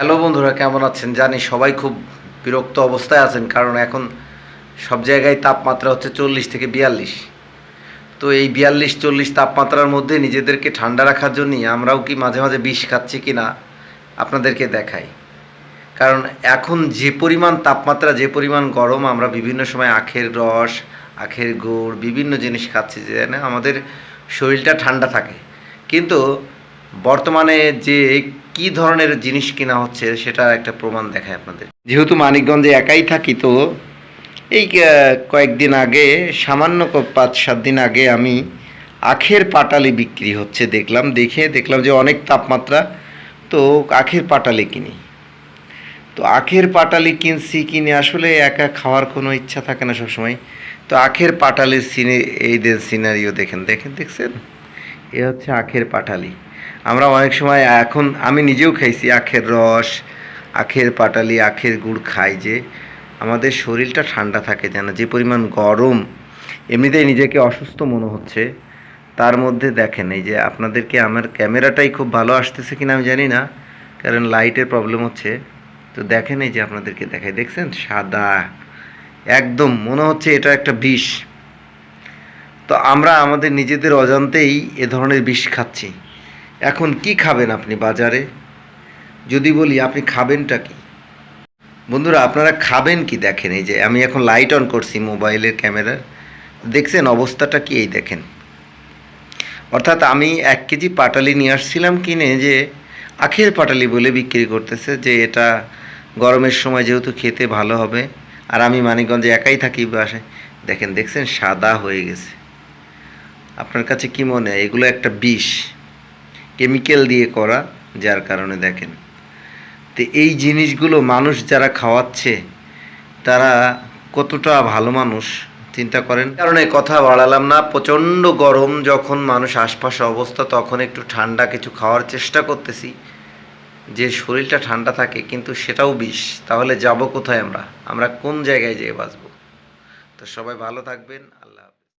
Hello বন্ধুরা, কেমন আছেন? জানি সবাই খুব বিরক্ত অবস্থায় আছেন, কারণ এখন সব জায়গায় তাপমাত্রা হচ্ছে চল্লিশ থেকে বিয়াল্লিশ। তো এই বিয়াল্লিশ, চল্লিশ তাপমাত্রার মধ্যে নিজেদেরকে ঠান্ডা রাখার জন্যই আমরাও কি মাঝে মাঝে বিষ খাচ্ছি কি না আপনাদেরকে দেখাই। কারণ এখন যে পরিমাণ তাপমাত্রা, যে পরিমাণ গরম আমরা বিভিন্ন সময় আখের রস, আখের গুড়, বিভিন্ন জিনিস খাচ্ছি যে না আমাদের শরীরটা ঠান্ডা থাকে। কিন্তু বর্তমানে যে কি ধরনের জিনিস কেনা হচ্ছে, সেটা একটা প্রমাণ দেখায় আপনাদের। যেহেতু মানিকগঞ্জে একাই থাকি তো, এই কয়েকদিন আগে, সামান্য পাঁচ সাত দিন আগে আমি আখের পাটালি বিক্রি হচ্ছে দেখলাম, দেখে দেখলাম যে অনেক তাপমাত্রা, তো আখের পাটালি কিনি। তো আখের পাটালি কিনছি কিনে আসলে একা খাওয়ার কোনো ইচ্ছা থাকে না সবসময়। তো আখের পাটালির সিনে, এই সিনারিও দেখেন দেখেন, দেখছেন? এ হচ্ছে আখের পাটালি। আমরা অনেক সময়, এখন আমি নিজেও খাইছি আখের রস, আখের পাটালি, আখের গুড় খাই যে আমাদের শরীরটা ঠান্ডা থাকে যেন, যে পরিমাণ গরম এমনিতেই নিজেকে অসুস্থ মনে হচ্ছে। তার মধ্যে দেখেন, এই যে আপনাদেরকে আমার ক্যামেরাটাই খুব ভালো আসতেছে কিনা আমি জানি না, কারণ লাইটের প্রবলেম হচ্ছে। তো দেখেন এই যে আপনাদেরকে দেখাই, দেখছেন? সাদা, একদম মনে হচ্ছে এটা একটা বিষ। তো আমরা আমাদের নিজেদের অজান্তেই এ ধরনের বিষ খাচ্ছি। এখন কি খাবেন আপনি বাজারে? যদি বলি, আপনি খাবেনটা কি? বন্ধুরা, আপনারা খাবেন কি দেখেন? এই যে আমি এখন লাইট অন করছি মোবাইলের ক্যামেরার দেখছেন অবস্থাটা কি? এই দেখেন। অর্থাৎ আমি এক কেজি পাটালি নিয়ে আসছিলাম কিনে যে আখের পাটালি বলে বিক্রি করতেছে, যে এটা গরমের সময় যেহেতু খেতে ভালো হবে। আর আমি মানিকগঞ্জে একাই থাকি বাসায়। দেখেন, দেখছেন, সাদা হয়ে গেছে। আপনার কাছে কি মনে হয়? এগুলো একটা বিষ। কেমিক্যাল দিয়ে করা, যার কারণে দেখেন। তো এই জিনিসগুলো মানুষ যারা খাওয়াচ্ছে, তারা কতটা ভালো মানুষ, চিন্তা করেন। কারণে কথা বাড়ালাম না, প্রচণ্ড গরম যখন মানুষ আশপাশে অবস্থা, তখন একটু ঠান্ডা কিছু খাওয়ার চেষ্টা করতেছি। যে শরীরটা ঠান্ডা থাকে, কিন্তু সেটাও বিষ। তাহলে যাব কোথায় আমরা? আমরা কোন জায়গায় যেয়ে বাঁচবো? তো সবাই ভালো থাকবেন, আল্লাহ